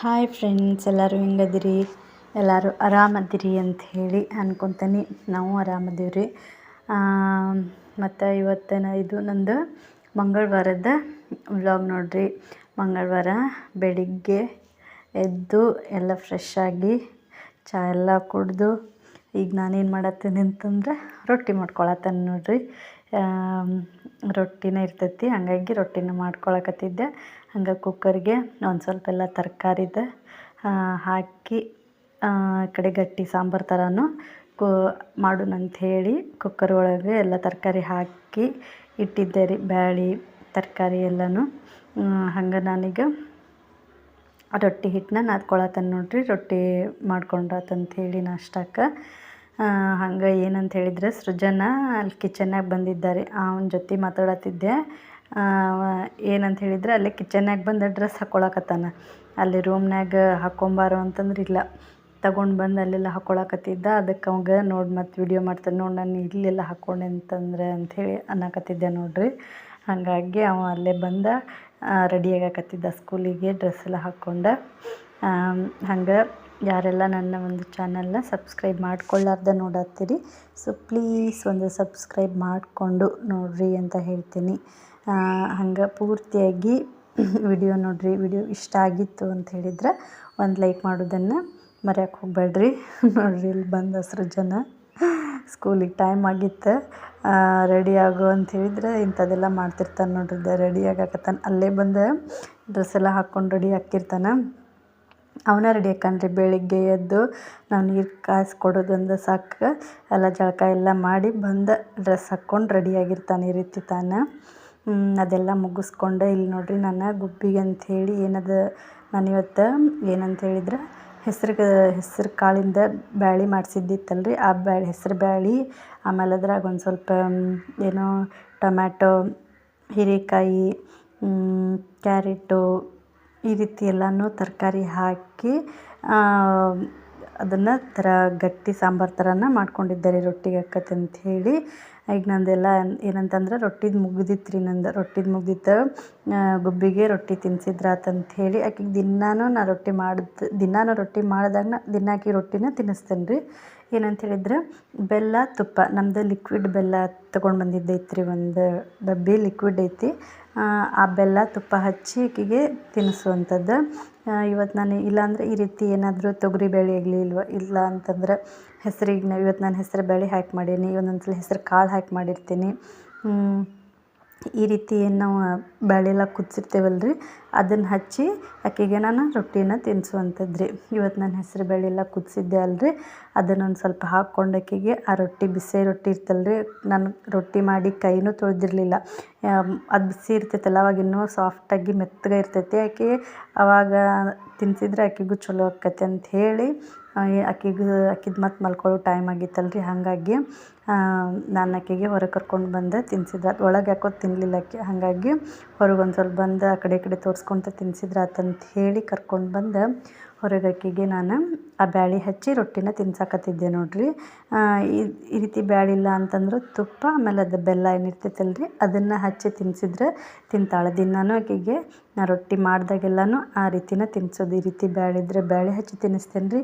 Hi friends ಎಲ್ಲರೂ ಹೆಂಗದಿರಿ? ಎಲ್ಲರೂ ಆರಾಮದಿರಿ ಅಂತ ಹೇಳಿ ಅನ್ಕೊತೀನಿ. ನಾವು ಆರಾಮದೀವಿ ರೀ ಮತ್ತು ಇವತ್ತಿನ ಇದು ನಂದು ಮಂಗಳವಾರದ ವ್ಲಾಗ್ ನೋಡಿರಿ. ಮಂಗಳವಾರ ಬೆಳಿಗ್ಗೆ ಎದ್ದು ಎಲ್ಲ ಫ್ರೆಶ್ ಆಗಿ ಚಹಾ ಎಲ್ಲ ಕುಡಿದು ಈಗ ನಾನೇನು ಮಾಡತ್ತೀನಿ ಅಂತಂದ್ರೆ ರೊಟ್ಟಿ ಮಾಡ್ಕೊಳತ್ತೇನೆ ನೋಡಿರಿ. ರೊಟ್ಟಿನೇ ಇರ್ತೈತಿ. ಹಂಗಾಗಿ ರೊಟ್ಟಿನ ಮಾಡ್ಕೊಳಕತ್ತಿದ್ದೆ. ಹಂಗೆ ಕುಕ್ಕರ್ಗೆ ಒಂದು ಸ್ವಲ್ಪ ಎಲ್ಲ ತರಕಾರಿದ ಹಾಕಿ ಕಡೆ ಗಟ್ಟಿ ಸಾಂಬಾರು ಥರನೂ ಕೋ ಮಾಡೋಣ ಹೇಳಿ ಕುಕ್ಕರ್ ಒಳಗೆ ಎಲ್ಲ ತರಕಾರಿ ಹಾಕಿ ಇಟ್ಟಿದ್ದೆ ರೀ, ಬ್ಯಾಳಿ, ತರಕಾರಿ ಎಲ್ಲನೂ. ಹಂಗೆ ನಾನೀಗ ರೊಟ್ಟಿ ಹಿಟ್ಟನ್ನ ನಾದ್ಕೊಳತ್ತೇನೆ ನೋಡಿರಿ, ರೊಟ್ಟಿ ಮಾಡ್ಕೊಂಡ್ರಾತಂತ ಹೇಳಿ ನಾಷ್ಟಕ್ಕೆ ಹಂಗೆ ಏನಂತ ಹೇಳಿದ್ರೆ ಸೃಜನ ಅಲ್ಲಿ ಕಿಚನ್ನಾಗ ಬಂದಿದ್ದಾರೆ. ಅವನ ಜೊತೆ ಮಾತಾಡತ್ತಿದ್ದೆ. ಏನಂತ ಹೇಳಿದ್ರೆ ಅಲ್ಲೇ ಕಿಚನ್ನಾಗ ಬಂದು ಡ್ರೆಸ್ ಹಾಕ್ಕೊಳಕತ್ತಾನ ಅಲ್ಲಿ ರೂಮ್ನಾಗ ಹಾಕ್ಕೊಂಬಾರೋ ಅಂತಂದ್ರೆ ಇಲ್ಲ. ತಗೊಂಡು ಬಂದು ಅಲ್ಲೆಲ್ಲ ಹಾಕ್ಕೊಳಕತ್ತಿದ್ದ ಅದಕ್ಕೆ ಅವಂಗೆ ನೋಡಿ ಮತ್ತು ವಿಡಿಯೋ ಮಾಡ್ತಾನೆ. ನೋಡಿ ನಾನು ಇಲ್ಲೆಲ್ಲ ಹಾಕ್ಕೊಂಡೆ ಅಂತಂದ್ರೆ ಅಂಥೇಳಿ ಅನ್ನಕತ್ತಿದ್ದೆ ನೋಡಿರಿ. ಹಾಗಾಗಿ ಅವ ಅಲ್ಲೇ ಬಂದ ರೆಡಿ ಆಗಕತ್ತಿದ್ದ ಸ್ಕೂಲಿಗೆ ಡ್ರೆಸ್ ಎಲ್ಲ ಹಾಕ್ಕೊಂಡು ಹಂಗೆ ಯಾರೆಲ್ಲ ನನ್ನ ಒಂದು ಚಾನಲ್ನ ಸಬ್ಸ್ಕ್ರೈಬ್ ಮಾಡ್ಕೊಳ್ಳಾರ್ದ ನೋಡತ್ತೀರಿ. ಸೊ ಪ್ಲೀಸ್ ಒಂದು ಸಬ್ಸ್ಕ್ರೈಬ್ ಮಾಡಿಕೊಂಡು ನೋಡ್ರಿ ಅಂತ ಹೇಳ್ತೀನಿ. ಹಂಗೆ ಪೂರ್ತಿಯಾಗಿ ವಿಡಿಯೋ ನೋಡಿರಿ. ವಿಡಿಯೋ ಇಷ್ಟ ಆಗಿತ್ತು ಅಂತ ಹೇಳಿದ್ರೆ ಒಂದು ಲೈಕ್ ಮಾಡೋದನ್ನು ಮರೆಯೋಕೆ ಹೋಗಬೇಡ್ರಿ. ನೋಡಿರಿ, ಇಲ್ಲಿ ಬಂದ ಜನ. ಸ್ಕೂಲಿಗೆ ಟೈಮ್ ಆಗಿತ್ತು. ರೆಡಿ ಆಗು ಅಂತ ಹೇಳಿದ್ರೆ ಇಂಥದ್ದೆಲ್ಲ ಮಾಡ್ತಿರ್ತಾನೆ ನೋಡ್ರಿ. ರೆಡಿ ಆಗಕತ್ತಾನೆ. ಅಲ್ಲೇ ಬಂದು ಡ್ರೆಸ್ ಎಲ್ಲ ಹಾಕ್ಕೊಂಡು ರೆಡಿ ಹಾಕಿರ್ತಾನೆ ಅವನ ರೆಡಿ ಹಾಕನ್ರಿ ಬೆಳಗ್ಗೆ ಎದ್ದು ನಾವು ನೀರು ಕಾಯ್ಸಿ ಕೊಡೋದೊಂದು ಸಾಕು. ಎಲ್ಲ ಜಳಕ ಎಲ್ಲ ಮಾಡಿ ಬಂದು ಡ್ರೆಸ್ ಹಾಕ್ಕೊಂಡು ರೆಡಿಯಾಗಿರ್ತಾನೆ ಈ ರೀತಿ ತಾನು. ಅದೆಲ್ಲ ಮುಗಿಸ್ಕೊಂಡು. ಇಲ್ಲಿ ನೋಡಿರಿ ನಾನು ಗುಬ್ಬಿಗೆ ಅಂಥೇಳಿ ಏನದು ನಾನು ಇವತ್ತು ಏನಂತ ಹೇಳಿದ್ರೆ, ಹೆಸರು ಹೆಸ್ರು ಕಾಳಿಂದ ಬ್ಯಾಳಿ ಮಾಡಿಸಿದ್ದಿತ್ತಲ್ಲ ಆ ಬ್ಯಾಳಿ ಹೆಸ್ರು ಬ್ಯಾಳಿ ಆಮೇಲೆ ಅದ್ರಾಗ ಒಂದು ಸ್ವಲ್ಪ ಏನೋ ಟೊಮ್ಯಾಟೊ, ಹೀರೆಕಾಯಿ ಕ್ಯಾರೆಟು ಈ ರೀತಿ ಎಲ್ಲನೂ ತರಕಾರಿ ಹಾಕಿ ಅದನ್ನು ಥರ ಗಟ್ಟಿ ಸಾಂಬಾರು ಥರನ ಮಾಡ್ಕೊಂಡಿದ್ದೆ ರೀ ರೊಟ್ಟಿಗೆ ಅಂತ ಹೇಳಿ ಈಗ ನಂದೆಲ್ಲ ಏನಂತಂದ್ರೆ ರೊಟ್ಟಿದು ಮುಗ್ದಿತ್ತು ರೀ ನಂದು, ರೊಟ್ಟಿದು ಮುಗ್ದಿತ್ತು ಗುಬ್ಬಿಗೆ ರೊಟ್ಟಿ ಹೇಳಿ ಆಕಿಗೆ ದಿನಾನು ನಾ ರೊಟ್ಟಿ ಮಾಡಿದ, ದಿನಾನು ರೊಟ್ಟಿ ಮಾಡಿದಾಗ ದಿನ ಆಕಿಗೆ ರೊಟ್ಟಿನ ತಿನ್ನಿಸ್ತೇನೆ ರೀ ಏನಂತ ಹೇಳಿದ್ರೆ, ಬೆಲ್ಲ ತುಪ್ಪ ನಮ್ಮದು ಲಿಕ್ವಿಡ್ ಬೆಲ್ಲ ತೊಗೊಂಡು ಬಂದಿದ್ದು ಐತ್ರಿ ಒಂದು ಡಬ್ಬಿ ಲಿಕ್ವಿಡ್ ಐತಿ. ಆ ಬೆಲ್ಲ ತುಪ್ಪ ಹಚ್ಚಿ ಆಕಿಗೆ ತಿನ್ನಿಸುವಂಥದ್ದು. ಇವತ್ತು ನಾನು ಇಲ್ಲಾಂದರೆ ಈ ರೀತಿ ಏನಾದರೂ ತೊಗರಿ ಬೇಳೆ ಆಗಲಿ ಇಲ್ವ ಇಲ್ಲ ಅಂತಂದ್ರೆ ಹೆಸ್ರಿಗೆ ಇವತ್ತು ನಾನು ಹೆಸ್ರು ಬೇಳೆ ಹಾಕಿ ಮಾಡೀನಿ ಒಂದೊಂದು ಸಲ ಹೆಸ್ರು ಕಾಳು ಹಾಕಿ ಮಾಡಿರ್ತೀನಿ. ಈ ರೀತಿ ಏನು ನಾವು ಬೇಳೆ ಎಲ್ಲ ಕುದಿಸಿರ್ತೇವಲ್ಲ ರೀ ಅದನ್ನು ಹಚ್ಚಿ ಆಕೆಗೆ ನಾನು ರೊಟ್ಟಿನ ತಿನ್ನಿಸುವಂಥದ್ದು ರೀ ಇವತ್ತು ನಾನು ಹೆಸ್ರು ಬೇಳೆ ಎಲ್ಲ ಕುದಿಸಿದ್ದೆ ಅಲ್ರಿ. ಅದನ್ನೊಂದು ಸ್ವಲ್ಪ ಹಾಕ್ಕೊಂಡು ಆಕೆಗೆ ಆ ರೊಟ್ಟಿ, ಬಿಸಿ ರೊಟ್ಟಿ ಇರ್ತಲ್ಲ ರೀ ನಾನು ರೊಟ್ಟಿ ಮಾಡಿ ಕೈನೂ ತೊಳೆದಿರಲಿಲ್ಲ. ಅದು ಬಿಸಿ ಇರ್ತೈತಲ್ಲ ಅವಾಗ ಇನ್ನೂ ಸಾಫ್ಟಾಗಿ ಮೆತ್ತಗೆ ಇರ್ತೈತಿ. ಆಕೆ ಅವಾಗ ತಿನ್ಸಿದ್ರೆ ಆಕೆಗೂ ಚಲೋ ಆಕೈತಿ ಅಂತ ಹೇಳಿ ಆಕೆಗೂ, ಆಕಿದು ಮತ್ತು ಮಲ್ಕೊಳ್ಳೋ ಟೈಮ್ ಆಗಿತ್ತಲ್ರಿ. ಹಾಗಾಗಿ ನಾನು ಆಕೆಗೆ ಹೊರಗೆ ಕರ್ಕೊಂಡು ಬಂದೆ ತಿನ್ನಿಸಿದ್ರೆ ಅದು ಒಳಗೆ ಯಾಕೋ ತಿನ್ನಲಿಲ್ಲ ಆಕೆ. ಹಾಗಾಗಿ ಹೊರಗೆ ಒಂದು ಸ್ವಲ್ಪ ಬಂದು ಆ ಕಡೆ ಈ ಕಡೆ ತಿನ್ಸಿದ್ರೆ ಆತಂತ ಹೇಳಿ ಕರ್ಕೊಂಡು ಬಂದು. ಹೊರಗೆ ಆಕೆಗೆ ನಾನು ಆ ಬ್ಯಾಳಿ ಹಚ್ಚಿ ರೊಟ್ಟಿನ ತಿನ್ಸಾಕತ್ತಿದ್ದೆ ನೋಡಿರಿ. ಈ ರೀತಿ ಬ್ಯಾಳಿ ಇಲ್ಲ ಅಂತಂದ್ರೆ ತುಪ್ಪ, ಆಮೇಲೆ ಅದು ಬೆಲ್ಲ ಏನಿರ್ತೈತಲ್ಲ ರೀ ಅದನ್ನು ಹಚ್ಚಿ ತಿನ್ಸಿದ್ರೆ ತಿಂತಾಳೆ. ದಿನಾನು ಆಕೆಗೆ ನಾ ರೊಟ್ಟಿ ಮಾಡಿದಾಗೆಲ್ಲನೂ ಆ ರೀತಿನ ತಿನ್ಸೋದು. ಈ ರೀತಿ ಬ್ಯಾಳಿದ್ರೆ ಬ್ಯಾಳಿ ಬ್ಯಾಳೆ ಹಚ್ಚಿ ತಿನ್ನಿಸ್ತೇನೆ ರೀ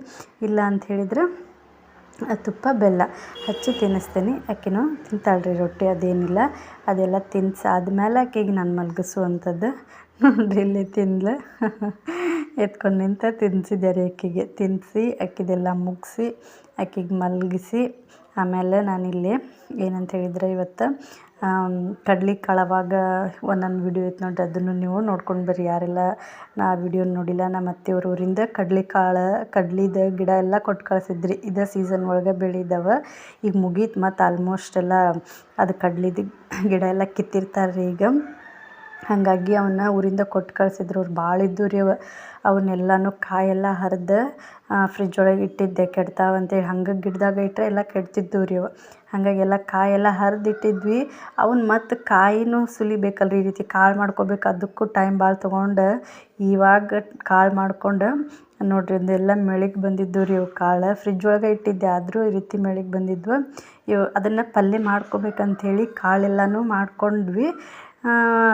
ಇಲ್ಲ ಅಂತ ಹೇಳಿದ್ರೆ ತುಪ್ಪ, ಬೆಲ್ಲ ಹಚ್ಚಿ ತಿನ್ನಿಸ್ತೀನಿ. ಆಕೆನೂ ತಿಂತಾಳೆ ರೀ ರೊಟ್ಟಿ, ಅದೇನಿಲ್ಲ. ಅದೆಲ್ಲ ತಿನ್ಸಿ ಆದಮೇಲೆ ಆಕೆಗೆ ನಾನು ಮಲಗಿಸುವಂಥದ್ದು. ನೋಡಿರಿ ಇಲ್ಲಿ ತಿಂದ್ಲು. ಎತ್ಕೊಂಡು ನಿಂತ ತಿನ್ನಿಸಿದೆ ರೀ ಆಕೆಗೆ. ತಿನ್ನಿಸಿ ಆಕಿದೆಲ್ಲ ಮುಗಿಸಿ, ಆಕೆಗೆ ಮಲಗಿಸಿ, ಆಮೇಲೆ ನಾನಿಲ್ಲಿ ಏನಂತ ಹೇಳಿದ್ರೆ ಇವತ್ತು ಕಡ್ಲೆ ಕಳವಾಗ ಒಂದೊಂದು ವಿಡಿಯೋ ಐತೆ ನೋಡಿರಿ, ಅದನ್ನು ನೀವು ನೋಡ್ಕೊಂಡು ಬರ್ರಿ. ಯಾರೆಲ್ಲ ನಾ ವಿಡಿಯೋ ನೋಡಿಲ್ಲ ನಮ್ಮ ಅತ್ತೆಯವ್ರ ಊರಿಂದ ಕಡ್ಲೆ ಕಾಳು ಕಡ್ಲಿದು ಗಿಡ ಎಲ್ಲ ಕೊಟ್ಟು ಕಳ್ಸಿದ್ರಿ. ಇದೇ ಸೀಸನ್ ಒಳಗೆ ಬೆಳಿದವ. ಈಗ ಮುಗೀತು ಮತ್ತು ಆಲ್ಮೋಸ್ಟ್ ಎಲ್ಲ ಅದು ಕಡ್ಲಿದ ಗಿಡ ಎಲ್ಲ ಕಿತ್ತಿರ್ತಾರೆ ರೀ ಈಗ. ಹಾಗಾಗಿ ಅವನ್ನ ಊರಿಂದ ಕೊಟ್ಟು ಕಳ್ಸಿದ್ರು. ಅವ್ರು ಭಾಳ ಇದ್ದು ರೀ ಅವ. ಅವನ್ನೆಲ್ಲನೂ ಕಾಯೆಲ್ಲ ಹರಿದು ಫ್ರಿಜ್ ಒಳಗೆ ಇಟ್ಟಿದ್ದೆ. ಕೆಡ್ತಾವ ಅಂತೇಳಿ ಹಂಗೆ ಗಿಡದಾಗ ಇಟ್ಟರೆ ಎಲ್ಲ ಕೆಡ್ತಿದ್ದವು ರೀ ಅವು. ಹಾಗಾಗಿ ಎಲ್ಲ ಕಾಯೆಲ್ಲ ಹರ್ದು ಇಟ್ಟಿದ್ವಿ. ಅವನ್ನ ಮತ್ತು ಕಾಯಿನೂ ಸುಲಿಬೇಕಲ್ಲ ರೀ ಈ ರೀತಿ ಕಾಳು ಮಾಡ್ಕೊಬೇಕು. ಅದಕ್ಕೂ ಟೈಮ್ ಭಾಳ ತೊಗೊಂಡು ಇವಾಗ ಕಾಳು ಮಾಡ್ಕೊಂಡು ನೋಡಿರಿ ಅದೆಲ್ಲ ಮೆಳಿಗೆ ಬಂದಿದ್ದವು ರೀ ಅವು ಕಾಳು. ಫ್ರಿಜ್ ಒಳಗೆ ಇಟ್ಟಿದ್ದೆ. ಆದರೂ ಈ ರೀತಿ ಮೆಳಿಗೆ ಬಂದಿದ್ವು. ಇವು ಅದನ್ನು ಪಲ್ಯ ಮಾಡ್ಕೊಬೇಕಂಥೇಳಿ ಕಾಳೆಲ್ಲನೂ ಮಾಡ್ಕೊಂಡ್ವಿ.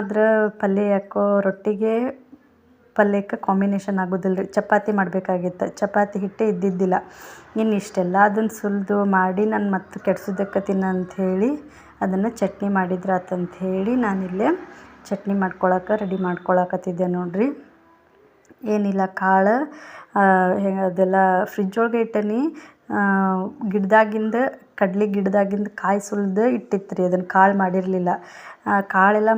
ಅದ್ರ ಪಲ್ಯ ಯಾಕೋ ರೊಟ್ಟಿಗೆ ಪಲ್ಯಕ್ಕೆ ಕಾಂಬಿನೇಷನ್ ಆಗೋದಿಲ್ಲ ರೀ ಚಪಾತಿ ಮಾಡಬೇಕಾಗಿತ್ತು. ಚಪಾತಿ ಹಿಟ್ಟೇ ಇದ್ದಿದ್ದಿಲ್ಲ. ಇನ್ನು ಇಷ್ಟೆಲ್ಲ ಅದನ್ನು ಸುಲಿದು ಮಾಡಿ ನಾನು ಮತ್ತೆ ಕೆಡ್ಸೋದಕ್ಕತ್ತೀನಿ ಅಂಥೇಳಿ ಅದನ್ನು ಚಟ್ನಿ ಮಾಡಿದ್ರೆ ಹೇಳಿ ನಾನಿಲ್ಲೇ ಚಟ್ನಿ ಮಾಡ್ಕೊಳಕ್ಕೆ ರೆಡಿ ಮಾಡ್ಕೊಳಕತ್ತಿದ್ದೆ ನೋಡಿರಿ. ಏನಿಲ್ಲ, ಕಾಳು ಅದೆಲ್ಲ ಫ್ರಿಜ್ ಒಳಗೆ ಇಟ್ಟನಿ. ಗಿಡದಾಗಿಂದ ಕಡ್ಲೆ ಗಿಡದಾಗಿಂದ ಕಾಯಿ ಸುಲಿದು ಇಟ್ಟಿತ್ತು ರೀ ಅದನ್ನು ಕಾಳು ಮಾಡಿರಲಿಲ್ಲ. ಕಾಳೆಲ್ಲ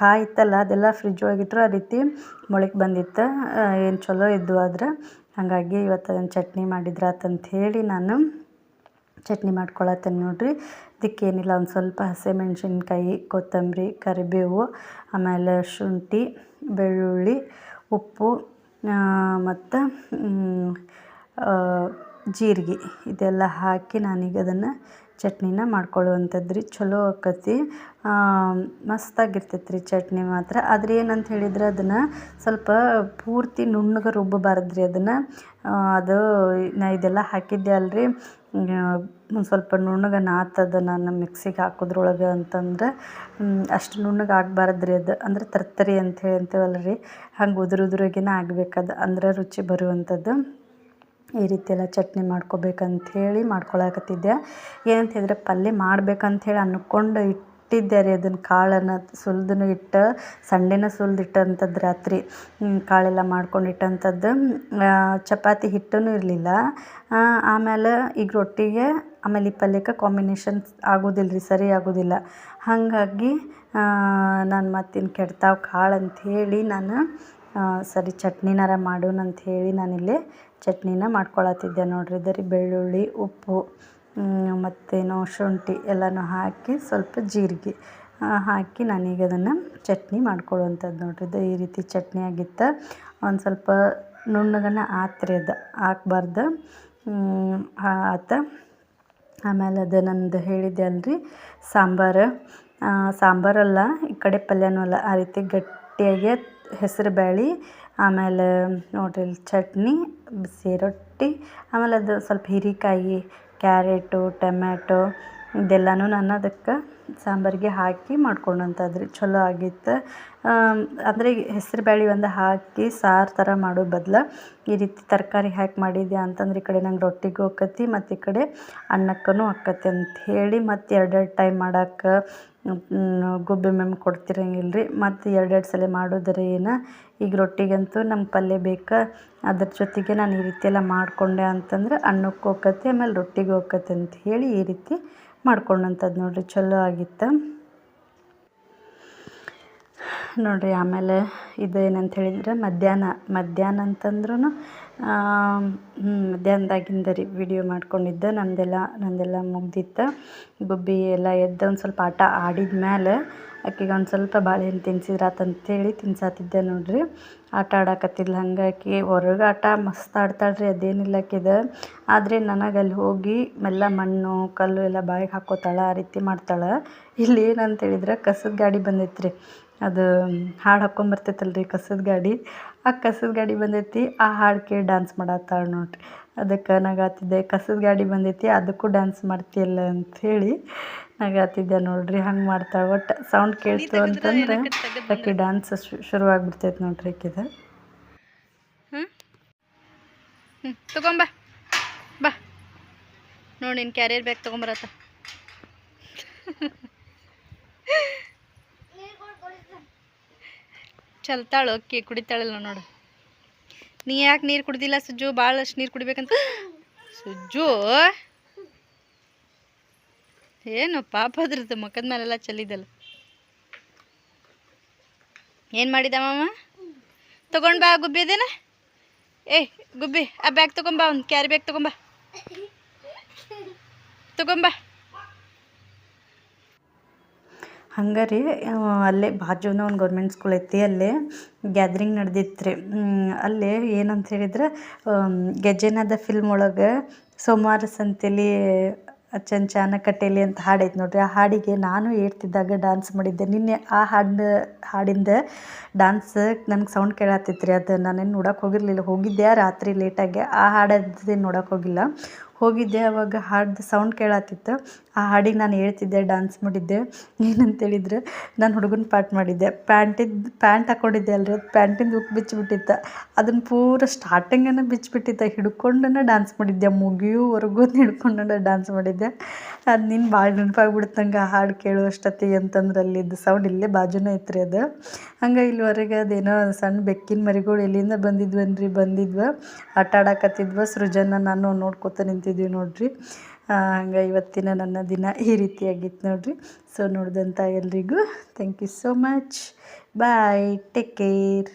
ಕಾಯಿ ಇತ್ತಲ್ಲ ಅದೆಲ್ಲ ಫ್ರಿಜ್ ಒಳಗೆ ಆ ರೀತಿ ಮೊಳಕೆ ಬಂದಿತ್ತು. ಏನು ಚಲೋ ಇದ್ದು ಆದ್ರೆ. ಹಾಗಾಗಿ ಇವತ್ತು ಅದನ್ನು ಚಟ್ನಿ ಮಾಡಿದ್ರಾತಂತ ಹೇಳಿ ನಾನು ಚಟ್ನಿ ಮಾಡ್ಕೊಳತ್ತೇನೆ ನೋಡಿರಿ. ಇದಕ್ಕೇನಿಲ್ಲ, ಒಂದು ಸ್ವಲ್ಪ ಹಸಿಮೆಣ್ಸಿನ್ಕಾಯಿ ಕೊತ್ತಂಬರಿ, ಕರಿಬೇವು, ಆಮೇಲೆ ಶುಂಠಿ, ಬೆಳ್ಳುಳ್ಳಿ, ಉಪ್ಪು ಮತ್ತು ಜೀರಿಗೆ ಇದೆಲ್ಲ ಹಾಕಿ ನಾನೀಗ ಅದನ್ನು ಚಟ್ನಿನ ಮಾಡ್ಕೊಳ್ಳುವಂಥದ್ದು ರೀ ಚಲೋ ಆಕತಿ. ಮಸ್ತಾಗಿರ್ತೈತೆ ರೀ ಚಟ್ನಿ ಮಾತ್ರ. ಆದ್ರೆ ಏನಂತ ಹೇಳಿದ್ರೆ ಅದನ್ನು ಸ್ವಲ್ಪ ಪೂರ್ತಿ ನುಣ್ಣಗೆ ರುಬ್ಬಬಾರ್ದು ರೀ ಅದನ್ನು ಅದು ನಾ ಇದೆಲ್ಲ ಹಾಕಿದ್ದೆ ಅಲ್ರಿ. ಒಂದು ಸ್ವಲ್ಪ ನುಣ್ಣಗೆ ನಾತದ ನಾನು ಮಿಕ್ಸಿಗೆ ಹಾಕೋದ್ರೊಳಗೆ ಅಂತಂದ್ರೆ ಅಷ್ಟು ನುಣ್ಣಗೆ ಆಗಬಾರ್ದು ರೀ ಅದು. ಅಂದ್ರೆ ತರ್ತರಿ ಅಂತ ಹೇಳಿ ಅಂತೀವಲ್ಲ ರೀ ಹಂಗೆ ಉದುರು ಉದುರಾಗಿನ ಆಗ್ಬೇಕದು. ಅಂದ್ರೆ ರುಚಿ ಬರುವಂಥದ್ದು. ಈ ರೀತಿ ಎಲ್ಲ ಚಟ್ನಿ ಮಾಡ್ಕೊಬೇಕಂತ ಹೇಳಿ ಮಾಡ್ಕೊಳಕತ್ತಿದ್ದೆ. ಏನಂತ ಹೇಳಿದ್ರೆ ಪಲ್ಯ ಮಾಡ್ಬೇಕಂಥೇಳಿ ಅಂದ್ಕೊಂಡು ಇಟ್ಟಿದ್ದೆ ರೀ ಅದನ್ನು ಕಾಳನ್ನು ಸುಲಿದನು ಇಟ್ಟು, ಸಂಡೆನ ಸುಲ್ದು ಇಟ್ಟಂಥದ್ದು ರಾತ್ರಿ ಕಾಳೆಲ್ಲ ಮಾಡ್ಕೊಂಡು ಇಟ್ಟಂಥದ್ದು ಚಪಾತಿ ಹಿಟ್ಟೂ ಇರಲಿಲ್ಲ. ಆಮೇಲೆ ಈಗ ರೊಟ್ಟಿಗೆ ಆಮೇಲೆ ಈ ಪಲ್ಯಕ್ಕೆ ಕಾಂಬಿನೇಷನ್ ಆಗೋದಿಲ್ಲ ರೀ, ಸರಿ ಆಗೋದಿಲ್ಲ. ಹಾಗಾಗಿ ನಾನು ಮತ್ತಿನ್ನು ಕೆಡ್ತಾವೆ ಕಾಳು ಅಂಥೇಳಿ ನಾನು ಸರಿ, ಚಟ್ನಿನಾರ ಮಾಡೋಣ ಅಂಥೇಳಿ ನಾನಿಲ್ಲಿ ಚಟ್ನಿನ ಮಾಡ್ಕೊಳತ್ತಿದ್ದೆ ನೋಡ್ರಿ. ಇದರಿ ಬೆಳ್ಳುಳ್ಳಿ, ಉಪ್ಪು ಮತ್ತೇನೋ ಶುಂಠಿ ಎಲ್ಲನೂ ಹಾಕಿ ಸ್ವಲ್ಪ ಜೀರಿಗೆ ಹಾಕಿ ನಾನೀಗ ಅದನ್ನು ಚಟ್ನಿ ಮಾಡ್ಕೊಳ್ಳುವಂಥದ್ದು ನೋಡ್ರಿ. ಇದು ಈ ರೀತಿ ಚಟ್ನಿ ಆಗಿತ್ತು. ಒಂದು ಸ್ವಲ್ಪ ನುಣ್ಣಗನ ಆತ್ರಿ ಅದು, ಹಾಕ್ಬಾರ್ದು. ಆತ. ಆಮೇಲೆ ಅದು ನಂದು ಹೇಳಿದ್ದೆ ಅಲ್ರಿ, ಸಾಂಬಾರು. ಸಾಂಬಾರಲ್ಲ, ಈ ಕಡೆ ಪಲ್ಯನೂ ಅಲ್ಲ, ಆ ರೀತಿ ಗಟ್ಟಿಯಾಗಿ ಹೆಸ್ರು ಬೇಳೆ ಆಮೇಲೆ ನೋಡಿರಿ ಚಟ್ನಿ, ಬಿಸಿ ರೊಟ್ಟಿ, ಆಮೇಲೆ ಅದು ಸ್ವಲ್ಪ ಹೀರೆಕಾಯಿ, ಕ್ಯಾರೆಟು, ಟೊಮ್ಯಾಟೊ, ಇದೆಲ್ಲನೂ ನಾನು ಅದಕ್ಕೆ ಸಾಂಬಾರಿಗೆ ಹಾಕಿ ಮಾಡ್ಕೊಂಡಂತಾದ್ರಿ ಚಲೋ ಆಗಿತ್ತು. ಅಂದರೆ ಹೆಸರು ಬೇಳೆ ಒಂದು ಹಾಕಿ ಸಾರು ಥರ ಮಾಡೋ ಬದಲು ಈ ರೀತಿ ತರಕಾರಿ ಹಾಕಿ ಮಾಡಿದ್ಯಾ ಅಂತಂದ್ರೆ ಈ ಕಡೆ ನಂಗೆ ರೊಟ್ಟಿಗೂ ಆಕತಿ ಮತ್ತು ಈ ಕಡೆ ಅನ್ನಕ್ಕೂ ಆಕತಿ ಅಂತ ಹೇಳಿ ಮತ್ತು ಎರಡೆರಡು ಟೈಮ್ ಮಾಡಕ್ಕೆ ಗುಬ್ಬಿ ಮೆಮ್ ಕೊಡ್ತಿರಂಗಿಲ್ಲ ರೀ ಮತ್ತು ಎರಡೆರಡು ಸಲ ಮಾಡೋದರ ಏನು? ಈಗ ರೊಟ್ಟಿಗಂತೂ ನಮ್ಗೆ ಪಲ್ಯ ಬೇಕು. ಅದ್ರ ಜೊತೆಗೆ ನಾನು ಈ ರೀತಿ ಎಲ್ಲ ಮಾಡಿಕೊಂಡೆ ಅಂತಂದ್ರೆ ಅನ್ನಕ್ಕೆ ಹೋಗತ್ತೆ, ಆಮೇಲೆ ರೊಟ್ಟಿಗೆ ಹೋಗತ್ತೆ ಅಂತ ಹೇಳಿ ಈ ರೀತಿ ಮಾಡ್ಕೊಂಡಂಥದ್ದು ನೋಡಿರಿ. ಚಲೋ ಆಗಿತ್ತು? ನೋಡಿರಿ, ಆಮೇಲೆ ಇದು ಏನಂತ ಹೇಳಿದ್ರೆ ಮಧ್ಯಾಹ್ನ ಮಧ್ಯಾಹ್ನ ಅಂತಂದ್ರೂ ಮಧ್ಯಾಹ್ನದಾಗಿಂದ ರೀ ವಿಡಿಯೋ ಮಾಡ್ಕೊಂಡಿದ್ದೆ, ನಂದೆಲ್ಲ ನಂದೆಲ್ಲ ಮುಗ್ದಿತ್ತು. ಗುಬ್ಬಿ ಎಲ್ಲ ಎದ್ದು ಒಂದು ಸ್ವಲ್ಪ ಆಟ ಆಡಿದ ಮೇಲೆ ಆಕೆಗೆ ಒಂದು ಸ್ವಲ್ಪ ಬಾಳೆಹಣ್ಣು ತಿನ್ಸಿದ್ರಾತಂತೇಳಿ ತಿನ್ಸಾತಿದ್ದೆ ನೋಡಿರಿ. ಆಟ ಆಡಕತ್ತಿದ್ಲು ಆಕೆ ಹೊರಗೆ ಆಟ ಮಸ್ತ್ ಆಡ್ತಾಳೆ ರೀ ಅದೇನಿಲ್ಲ ಆಕಿದು ಆದರೆ ನನಗೆ ಅಲ್ಲಿ ಹೋಗಿ ಮೆಲ್ಲ ಮಣ್ಣು, ಕಲ್ಲು ಎಲ್ಲ ಬಾಯಿಗೆ ಹಾಕೋತಾಳೆ, ಆ ರೀತಿ ಮಾಡ್ತಾಳೆ. ಇಲ್ಲಿ ಏನಂತ ಹೇಳಿದ್ರೆ ಕಸದ ಗಾಡಿ ಬಂದೈತ್ರಿ. ಅದು ಹಾಡು ಹಾಕ್ಕೊಂಬರ್ತೈತಲ್ಲ ರೀ ಕಸದ ಗಾಡಿ. ಆ ಕಸದ ಗಾಡಿ ಬಂದೈತಿ ಆ ಹಾಡು ಕೇಳಿ ಡ್ಯಾನ್ಸ್ ಮಾಡತ್ತಾಳ ನೋಡ್ರಿ. ಅದಕ್ಕೆ ನಗಾತಿದ್ದೆ ಕಸದ ಗಾಡಿ ಬಂದೈತಿ ಅದಕ್ಕೂ ಡ್ಯಾನ್ಸ್ ಮಾಡ್ತೀಯಲ್ಲ ಅಂಥೇಳಿ ನಗಾತಿದ್ದೆ ನೋಡ್ರಿ ಹಂಗೆ ಮಾಡ್ತಾಳೆ. ಒಟ್ಟು ಸೌಂಡ್ ಕೇಳ್ತು ಅಂತಂದ್ರೆ ಆಕೆ ಡ್ಯಾನ್ಸ್ ಶುರುವಾಗ್ಬಿಡ್ತೈತೆ ಆಗಿಬಿಡ್ತೈತೆ ನೋಡ್ರಿ ಹ್ಞೂ ತಗೊಂಬ. ಬಾ. ನೋಡಿ ನಿನ್ನ ಕ್ಯಾರಿಯರ್ ಬ್ಯಾಗ್ ತೊಗೊಂಬರತ್ತ. ಚಲ್ತಾಳು ಅಕ್ಕಿ ಕುಡಿತಾಳಲ್ಲ ನೋಡು. ನೀ ಯಾಕೆ ನೀರು ಕುಡ್ದಿಲ್ಲ ಸುಜ್ಜು? ಭಾಳಷ್ಟು ನೀರು ಕುಡಿಬೇಕಂತ. ಸುಜ್ಜು? ಏನು ಪಾಪ ಅದ್ರದ್ದು ಮುಖದ ಮೇಲೆಲ್ಲ ಚಲ್ಲಿದಲ್ಲ ಏನು ಮಾಡಿದ ಮಾಮ? ತಗೊಂಡ್ ಬಾ ಗುಬ್ಬಿ ಅದೇನ? ಏ, ಗುಬ್ಬಿ, ಆ ಬ್ಯಾಗ್ ತಗೊಂಬಾ ಒಂದು ಕ್ಯಾರಿ ಬ್ಯಾಗ್ ತಗೊಂಬಾ ತಗೊಂಬಾ ಹಂಗೆ ರೀ ಅಲ್ಲೇ ಬಾಜುನ ಒಂದು ಗೌರ್ಮೆಂಟ್ ಸ್ಕೂಲ್ ಐತಿ, ಅಲ್ಲೇ ಗ್ಯಾದ್ರಿಂಗ್ ನಡ್ದಿತ್ತು ರೀ ಅಲ್ಲೇ ಏನಂತ ಹೇಳಿದ್ರೆ ಗೆಜ್ಜೆನಾದ ಫಿಲ್ಮ್ ಒಳಗೆ ಸೋಮವಾರ ಸಂತೆಲಿ ಚಾನ ಕಟ್ಟೇಲಿ ಅಂತ ಹಾಡೈತೆ ನೋಡ್ರಿ. ಆ ಹಾಡಿಗೆ ನಾನು ಏರ್ತಿದ್ದಾಗ ಡ್ಯಾನ್ಸ್ ಮಾಡಿದ್ದೆ. ನಿನ್ನೆ ಆ ಹಾಡಿನ, ಹಾಡಿಂದ ಡಾನ್ಸ್ ನನಗೆ ಸೌಂಡ್ ಕೇಳತ್ತಿತ್ತು ರೀ ಅದು ನಾನೇನು ನೋಡಕ್ಕೆ ಹೋಗಿರಲಿಲ್ಲ. ಹೋಗಿದ್ದೆ ರಾತ್ರಿ ಲೇಟಾಗಿ ಆ ಹಾಡದ್ದು ನೋಡಕ್ಕೆ ಹೋಗಿಲ್ಲ. ಹೋಗಿದ್ದೆ, ಅವಾಗ ಹಾಡ್ದು ಸೌಂಡ್ ಕೇಳತ್ತಿತ್ತು ಆ ಹಾಡಿಗೆ ನಾನು ಹೇಳ್ತಿದ್ದೆ ಡ್ಯಾನ್ಸ್ ಮಾಡಿದ್ದೆ. ಏನಂತ ಹೇಳಿದ್ರೆ ನಾನು ಹುಡುಗನ ಪಾಟ್ ಮಾಡಿದ್ದೆ. ಪ್ಯಾಂಟಿದ್ದು ಪ್ಯಾಂಟ್ ಹಾಕ್ಕೊಂಡಿದ್ದೆ ಅಲ್ರಿ, ಅದು ಪ್ಯಾಂಟಿಂದ ಉಕ್ಕಿ ಬಿಚ್ಚಿಬಿಟ್ಟಿತ್ತು ಅದನ್ನು ಪೂರ ಸ್ಟಾರ್ಟಿಂಗನ್ನು ಬಿಚ್ಚಿಬಿಟ್ಟಿತ್ತು ಹಿಡ್ಕೊಂಡನ ಡ್ಯಾನ್ಸ್ ಮಾಡಿದ್ದೆ. ಮುಗಿಯೋವರೆಗೂ ಹಿಡ್ಕೊಂಡನ ಡ್ಯಾನ್ಸ್ ಮಾಡಿದ್ದೆ. ಅದು ನಿನ್ನ ಭಾಳ ನೆನಪಾಗ್ಬಿಡ್ತಂಗೆ ಆ ಹಾಡು ಕೇಳುವಷ್ಟೊತ್ತಿಗೆ ಅಂತಂದ್ರೆ ಅಲ್ಲಿದ್ದು ಸೌಂಡ್ ಇಲ್ಲೇ ಬಾಜುನೇ ಐತ್ರಿ ಅದು. ಹಂಗೆ ಇಲ್ಲಿವರೆಗೆ ಅದೇನೋ ಸಣ್ಣ ಬೆಕ್ಕಿನ ಮರಿಗಳು ಎಲ್ಲಿಂದ ಬಂದಿದ್ವನ್ರಿ? ಬಂದಿದ್ವ. ಆಟ ಆಡಕತ್ತಿದ್ವ ಸೃಜನ. ನಾನು ನೋಡ್ಕೊತ ನಿಂತಿದ್ವಿ ನೋಡ್ರಿ. ಹಂಗೆ ಇವತ್ತಿನ ನನ್ನ ದಿನ ಈ ರೀತಿಯಾಗಿತ್ತು ನೋಡ್ರಿ. ಸೊ ನೋಡಿದಂಥ ಎಲ್ರಿಗೂ thank you so much bye take care